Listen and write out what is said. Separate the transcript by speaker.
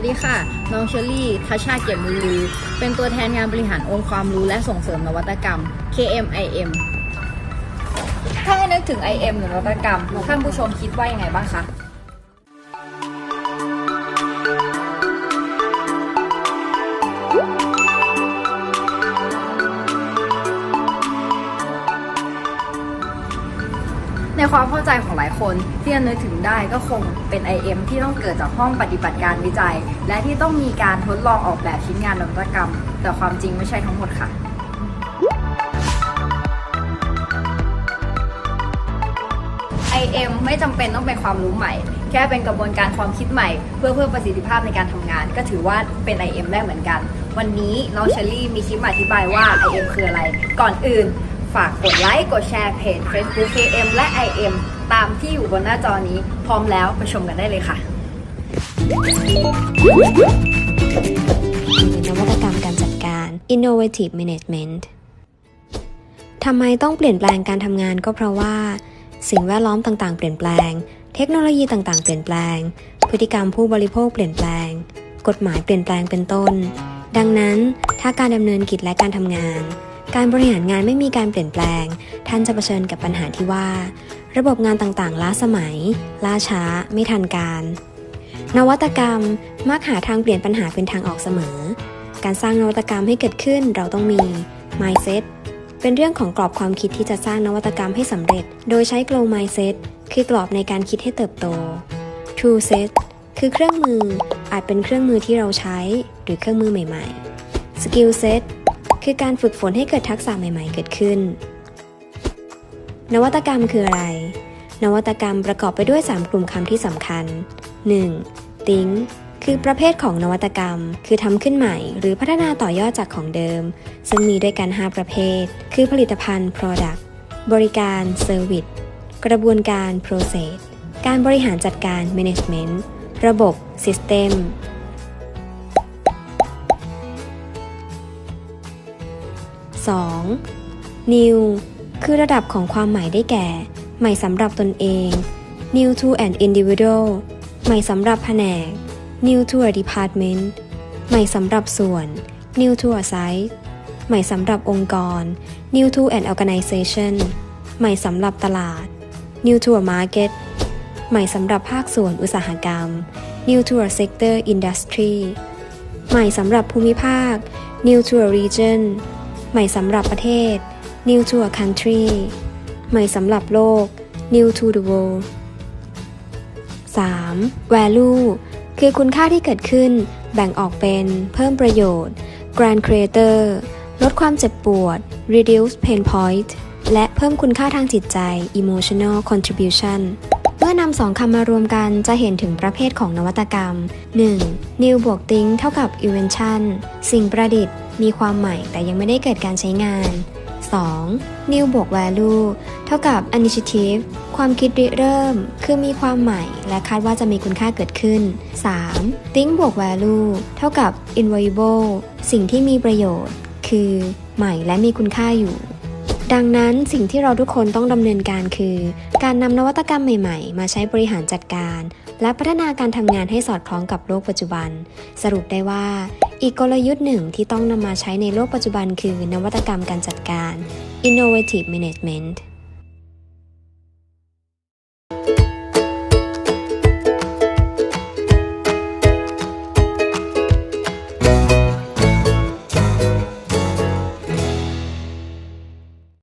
Speaker 1: วัสดีค่ะ น้องเชอรี่ทัชชาเกียรติมูลเป็นตัวแทนงานบริหารองค์ความรู้และส่งเสริมนวัตกรรม KMIM ถ้าให้นึกถึง IM หรือนวัตกรรม ท่านผู้ชมคิดว่ายังไงบ้างคะ ในความเข้าใจของหลายคนที่จะนึกถึงได้ก็คงเป็น IM ที่ต้องเกิดจากห้องปฏิบัติการวิจัย และที่ต้องมีการทดลองออกแบบชิ้นงานนวัตกรรม แต่ความจริงไม่ใช่ทั้งหมดค่ะ IM ไม่จำเป็นต้องเป็นความรู้ใหม่ แค่เป็นกระบวนการความคิดใหม่ เพื่อเพิ่มประสิทธิภาพในการทำงาน ก็ถือว่าเป็น IM ได้เหมือนกัน วันนี้น้องเชอรี่มีคลิปอธิบายว่า IM คืออะไร ก่อนอื่น ฝากกดไลค์ กดแชร์เพจ Facebook KM และ IM ตามที่อยู่บนหน้าจอนี้ พร้อมแล้วไปชมกันได้เลยค่ะ
Speaker 2: นวัตกรรมการจัดการ innovative management ทำไมต้องเปลี่ยนแปลงการทำงานก็เพราะว่า สิ่งแวดล้อมต่างๆ เปลี่ยนแปลง เทคโนโลยีต่างๆ เปลี่ยนแปลง พฤติกรรมผู้บริโภคเปลี่ยนแปลง กฎหมายเปลี่ยนแปลงเป็นต้น ดังนั้นถ้าการดำเนินกิจและการทำงาน การบริหารงานไม่มีการเปลี่ยนแปลง ท่านจะเผชิญกับปัญหาที่ว่า ระบบงานต่างๆ ล้าสมัย ล่าช้า ไม่ทันการ นวัตกรรมมักหาทางเปลี่ยนปัญหาเป็นทางออกเสมอ การสร้างนวัตกรรมให้เกิดขึ้นเราต้องมี mindset เป็นเรื่องของกรอบความคิดที่จะสร้างนวัตกรรมให้สำเร็จ โดยใช้ grow mindset คือกรอบในการคิดให้เติบโต tool set คือเครื่องมืออาจเป็นเครื่องมือที่เราใช้หรือเครื่องมือใหม่ๆ skill set คือการฝึกฝนให้เกิดทักษะใหม่ ๆ เกิดขึ้น นวัตกรรมคืออะไร นวัตกรรมประกอบไปด้วย 3 กลุ่มคำที่สำคัญ 1. think คือประเภทของนวัตกรรม คือทำขึ้นใหม่ หรือพัฒนาต่อยอดจากของเดิม ซึ่งมีด้วยกัน 5 ประเภท คือผลิตภัณฑ์ product บริการ service กระบวนการ process การบริหารจัดการ management ระบบ system 2. new คือระดับของความใหม่ได้แก่ ใหม่สำหรับตนเอง new to an individual ใหม่สำหรับแผนก new to a department ใหม่สำหรับส่วน new to a site ใหม่สำหรับองค์กร new to an organization ใหม่สำหรับตลาด new to a market ใหม่สำหรับภาคส่วนอุตสาหกรรม new to a sector industry ใหม่สำหรับภูมิภาค new to a region ใหม่สำหรับประเทศ new to a country ใหม่สำหรับโลก new to the world 3. value คือคุณค่าที่เกิดขึ้น แบ่งออกเป็นเพิ่มประโยชน์ grand creator ลดความเจ็บปวด reduce pain point และเพิ่มคุณค่าทางจิตใจ emotional contribution เมื่อนำสองคำมารวมกันจะเห็นถึงประเภทของนวัตกรรม 1. new บวก think เท่ากับ invention สิ่งประดิษฐ์ มีความใหม่แต่ยังไม่ได้เกิดการใช้งาน 2. new บวก value เท่ากับ initiative ความคิดริเริ่ม คือมีความใหม่ และคาดว่าจะมีคุณค่าเกิดขึ้น 3. think บวก value เท่ากับ invaluable สิ่งที่มีประโยชน์ คือ ใหม่และมีคุณค่าอยู่ ดังนั้นสิ่งที่เราทุกคนต้องดำเนินการคือ การนำนวัตกรรมใหม่ๆ มาใช้บริหารจัดการ และพัฒนาการทำงานให้สอดคล้องกับโลกปัจจุบัน สรุปได้ว่า อีกกลยุทธ์หนึ่งที่ต้องนำมาใช้ในโลกปัจจุบันคือนวัตกรรมการจัดการ innovative management